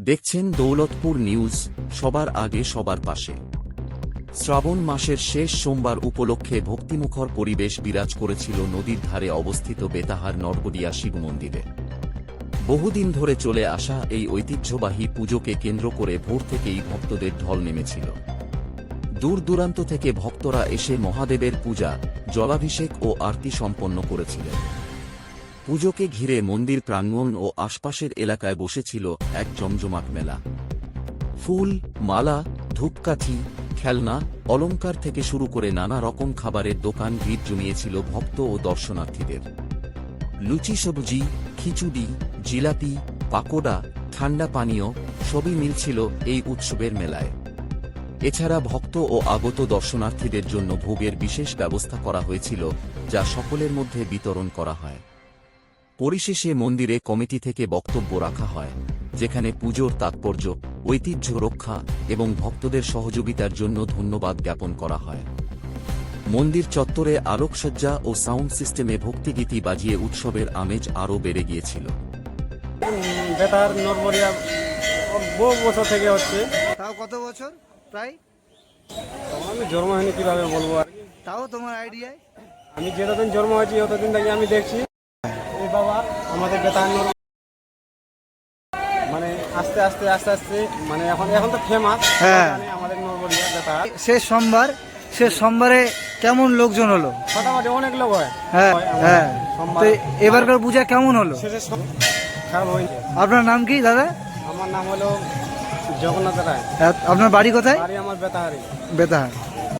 দেখছেন দৌলতপুর নিউজ, সবার আগে সবার পাশে। শ্রাবণ মাসের শেষ সোমবার উপলক্ষে ভক্তিমুখর পরিবেশ বিরাজ করেছিল নদীর ধারে অবস্থিত বেতাহার নরবদিয়া শিব মন্দিরে। বহুদিন ধরে চলে আসা এই ঐতিহ্যবাহী পুজোকে কেন্দ্র করে ভোর থেকেই ভক্তদের ঢল নেমেছিল। দূর দূরান্ত থেকে ভক্তরা এসে মহাদেবের পূজা, জলাভিষেক ও আরতি সম্পন্ন করেছিলেন। পুজোকে ঘিরে মন্দির প্রাঙ্গণ ও আশপাশের এলাকায় বসেছিল এক জমজমাট মেলা। ফুল, মালা, ধূপকাঠি, খেলনা, অলংকার থেকে শুরু করে নানা রকম খাবারের দোকান ভিড় জমিয়েছিল ভক্ত ও দর্শনার্থীদের। লুচি সবজি, খিচুড়ি, জিলাপি, পাকোড়া, ঠান্ডা পানীয় সবই মিলছিল এই উৎসবের মেলায়। এছাড়া ভক্ত ও আগত দর্শনার্থীদের জন্য ভোগের বিশেষ ব্যবস্থা করা হয়েছিল যা সকলের মধ্যে বিতরণ করা হয়। পরিশেষে মন্দিরে কমিটি থেকে বক্তব্য রাখা হয় যেখানে পুজোর তাৎপর্য ঐতিহ্য রক্ষা এবং ভক্তদের সহযোগিতার জন্য ধন্যবাদ জ্ঞাপন করা হয়। মন্দির চত্বরে আলোকসজ্জা ও সাউন্ড সিস্টেমে ভক্তিগীতি বাজিয়ে উৎসবের আমেজ আরও বেড়ে গিয়েছিল। বেতার নরবরিয়া বহু বছর থেকে হচ্ছে। তাও কত বছর? প্রায়? আমি জন্ম হয়নি কীভাবে বলব আর তাও তোমার আইডিয়ায় আমি যতদিন জন্ম হয়েছি ততদিন থেকে আমি দেখছি। বাবা আমাদের বেতার নর মানে আস্তে আস্তে আস্তে আস্তে মানে এখন এখন তো ফেমাস হ্যাঁ। আমাদের নরবরিয়া শেষ সোমবার শেষ সোমবারে কেমন লোকজন হলো? মোটামুটি অনেক লোক হয়। হ্যাঁ হ্যাঁ তো এবারকার পূজা কেমন হলো? আপনার নাম কি দাদা? আমার নাম হলো জগন্নাথ রায়। হ্যাঁ, আপনার বাড়ি কোথায়? বাড়ি আমার বেতাহারি। বেতাহার।